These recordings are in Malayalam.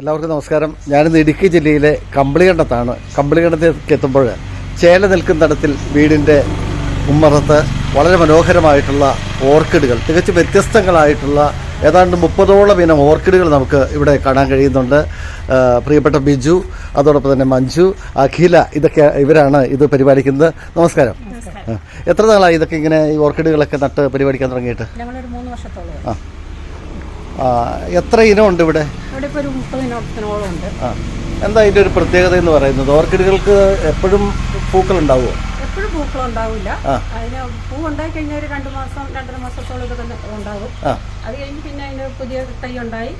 എല്ലാവർക്കും നമസ്കാരം. ഞാനിന്ന് ഇടുക്കി ജില്ലയിലെ കമ്പിളികണ്ടത്താണ്. കമ്പിളികണ്ടത്തേക്ക് എത്തുമ്പോൾ ചേല നിൽക്കുന്നിടത്തിൽ വീടിന്റെ ഉമ്മറത്ത് വളരെ മനോഹരമായിട്ടുള്ള ഓർക്കിഡുകൾ തികച്ചും വ്യത്യസ്തങ്ങളായിട്ടുള്ള ഏതാണ്ട് മുപ്പതോളം ഇനം ഓർക്കിഡുകൾ നമുക്ക് ഇവിടെ കാണാൻ കഴിയുന്നുണ്ട്. പ്രിയപ്പെട്ട ബിജു അതോടൊപ്പം തന്നെ മഞ്ജു അഖില ഇതൊക്കെ ഇവരാണ് ഇത് പരിപാലിക്കുന്നത്. നമസ്കാരം. എത്ര നാളായി ഇതൊക്കെ ഇങ്ങനെ ഈ ഓർക്കിഡുകളൊക്കെ നട്ട് പരിപാലിക്കാൻ തുടങ്ങിയിട്ട്? ആ, എത്ര ഇനമുണ്ട് ഇവിടെ? ഇപ്പോൾ ഒരു ഉണ്ട്. ആ എന്താ ഇതിന്റെ ഒരു പ്രത്യേകത എന്ന് പറയുന്നത്? ഓർക്കിഡുകൾക്ക് എപ്പോഴും പൂക്കൾ ഉണ്ടാവുമോ എപ്പോഴും പൂക്കൾ ഉണ്ടാവില്ല ആ. അതിന് പൂ ഉണ്ടായി കഴിഞ്ഞാൽ ഒരു രണ്ട് മാസം രണ്ടര മാസത്തോളം ഇതൊക്കെ ഉണ്ടാവും. ആ. അത് കഴിഞ്ഞ് പിന്നെ അതിന് പുതിയ തൈ ഉണ്ടായി.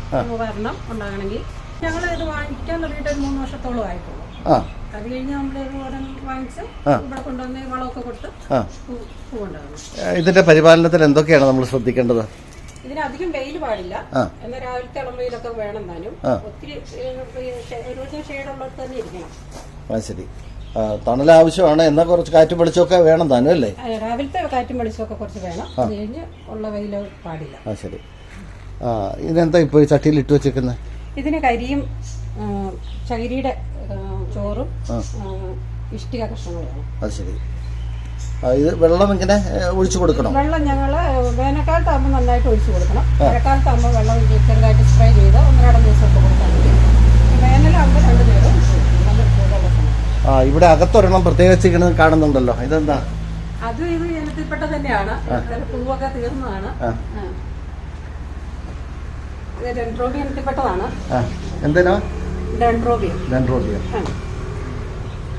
വരണം ഉണ്ടാകണമെങ്കിൽ. ഞങ്ങൾ ഇത് വാങ്ങിക്കാൻ തുടങ്ങിയിട്ട് ഒരു മൂന്ന് വർഷത്തോളം ആയിട്ടുള്ളൂ. ആ. അത് കഴിഞ്ഞ് നമ്മൾ ഇത് ഓരോ വാങ്ങിച്ച് ഇവിടെ കൊണ്ടുവന്ന് വളമൊക്കെ കൊടുത്ത് ആ. പൂ പൂ ഉണ്ടാകണം ഏ, ഇതിന്റെ പരിപാലനത്തിൽ എന്തൊക്കെയാണ് നമ്മൾ ശ്രദ്ധിക്കേണ്ടത്? ഇതിന് അധികം വെയിൽ പാടില്ല. എന്നാൽ രാവിലത്തെ ഇളമ്പയിലൊക്കെ വേണം താനും ഒത്തിരി ഒരു ഷെയ്ഡുള്ളത് തന്നെ ഇരിക്കണം. ആ ശരി. തണൽ ആവശ്യമാണ് എന്നാൽ കുറച്ച് കാറ്റും വെളിച്ചമൊക്കെ വേണം താനും അല്ലേ? രാവിലത്തെ കാറ്റും വെളിച്ചമൊക്കെ കുറച്ച് വേണം. കഴിഞ്ഞ് ഉള്ള വെയിൽ പാടില്ല. ആ ശരി. ആ ഇതെന്താ ഇപ്പോൾ ചട്ടിയിൽ ഇട്ട് വെച്ചേക്കുന്നത് ഇതിന് കരിയും ചകിരിയുടെ ചോറും ഇഷ്ടിക കഷ്ണങ്ങളും അത് ശരി. ഇത് വെള്ളം ഇങ്ങനെ ഒഴിച്ചു കൊടുക്കണം? വെള്ളം ഞങ്ങൾ വേനൽക്കാലത്താകുമ്പോൾ നന്നായിട്ട് ഒഴിച്ചു കൊടുക്കണം. മഴക്കാലത്താകുമ്പോൾ വെള്ളം ചെറുതായിട്ട് സ്പ്രേ ചെയ്ത് ഒന്നര ദിവസം വേനലാകുമ്പോൾ രണ്ട് നേരം ആ ഇവിടെ അകത്തൊരെണ്ണം പ്രത്യേകിച്ച് ഇങ്ങനെ കാണുന്നുണ്ടല്ലോ. ഇതെന്താ? അത് ഇത് ഇനത്തിൽപ്പെട്ട തന്നെയാണ്. പൂവൊക്കെ തീർന്നതാണ്. ഡെൻട്രോബി ഇനത്തിൽപ്പെട്ടതാണ് എന്തിനാ? ഡെൻഡ്രോബിയം? ആ.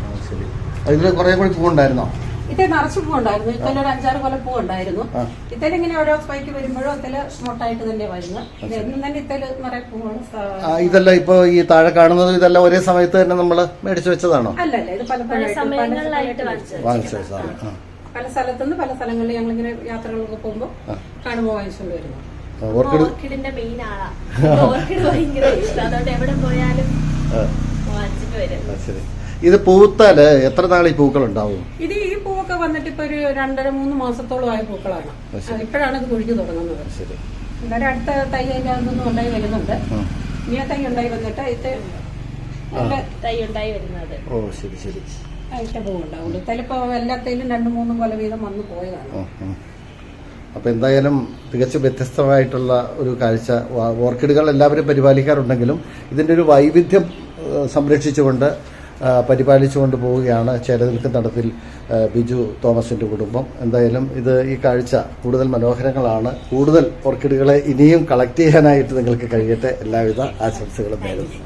ആ ശരി. അതിൽ കുറേ കൂടി പൂവുണ്ടായിരുന്നോ? ഇത്തേ നിറച്ച് പൂവുണ്ടായിരുന്നു. ഇത്തല ഒരു അഞ്ചാറ് കൊല്ലം പൂവുണ്ടായിരുന്നു. ഇത്തേ ഇത്തല ഇങ്ങനെ ഓരോ സ്പൈക്ക് വരുമ്പോഴും ഇത്തല സ്മോട്ടായിട്ട് തന്നെ വരുന്നത് എന്നും തന്നെ ഇത്തല നിറയെ പൂവാണ് ഇതല്ല ആ, ഇതെല്ലാം ഇപ്പോൾ ഈ താഴെ കാണുന്നത് ഇതെല്ലാം ഒരേ സമയത്ത് തന്നെ നമ്മൾ മേടിച്ചു വെച്ചതാണോ? അല്ലല്ല ഇത് പല സമയങ്ങളിലായിട്ട് വാങ്ങിച്ചു വെച്ചതാണ്. ആ. പല സ്ഥലത്തുനിന്ന് പല സ്ഥലങ്ങളിൽ ഞങ്ങളിങ്ങനെ യാത്രകളൊക്കെ പോകുമ്പോൾ കാണുമ്പോൾ വാങ്ങിച്ചുകൊണ്ട് വരുന്നു. ഓർക്കിഡ് ഓർക്കിഡിന്റെ മെയിൻ ആളാ. ഓർക്കിഡ് ഭയങ്കര ഇഷ്ടം. അതുകൊണ്ട് എവിടെ പോയാലും വാങ്ങിച്ചിട്ട് വരും. ഇത് പൂത്താൽ എത്ര നാൾ ഈ പൂക്കൾ ഉണ്ടാവും ഇത് വന്നിട്ട് ഇപ്പൊ ഒരു രണ്ടര മൂന്ന് മാസത്തോളം ആയ പൂക്കളാണ്. ഇപ്പോഴാണ് ഇത് കുഴിഞ്ഞു തുടങ്ങുന്നത്. അന്നേരം അടുത്ത തൈ അതിന്റെ അകത്തുനിന്ന് ഉണ്ടായി വരുന്നുണ്ട്. ഇനി ആ തൈ ഉണ്ടായി വന്നിട്ട് ഇത് തൈ ഉണ്ടായി വരുന്നത്. ഓ ശരി ശരി. ആയിട്ട് പൂവുണ്ടാവുള്ളൂ ചിലപ്പോ എല്ലാത്തേലും രണ്ടു മൂന്നും കൊല വീതം വന്ന് പോയതാണ്. അപ്പൊ എന്തായാലും തികച്ചും വ്യത്യസ്തമായിട്ടുള്ള ഒരു കാഴ്ച ഓർക്കിഡുകൾ എല്ലാവരും പരിപാലിക്കാറുണ്ടെങ്കിലും ഇതിന്റെ ഒരു വൈവിധ്യം സംരക്ഷിച്ചുകൊണ്ട് പരിപാലിച്ചുകൊണ്ട് പോവുകയാണ് ചേലനിൽക്കുന്നിടത്തിൽ ബിജു തോമസിന്റെ കുടുംബം. എന്തായാലും ഇത് ഈ കാഴ്ച കൂടുതൽ മനോഹരങ്ങളാണ്. കൂടുതൽ ഓർക്കിഡുകളെ ഇനിയും കളക്ട് ചെയ്യാനായിട്ട് നിങ്ങൾക്ക് കഴിയട്ടെ. എല്ലാവിധ ആശംസകളും നേരുന്നു.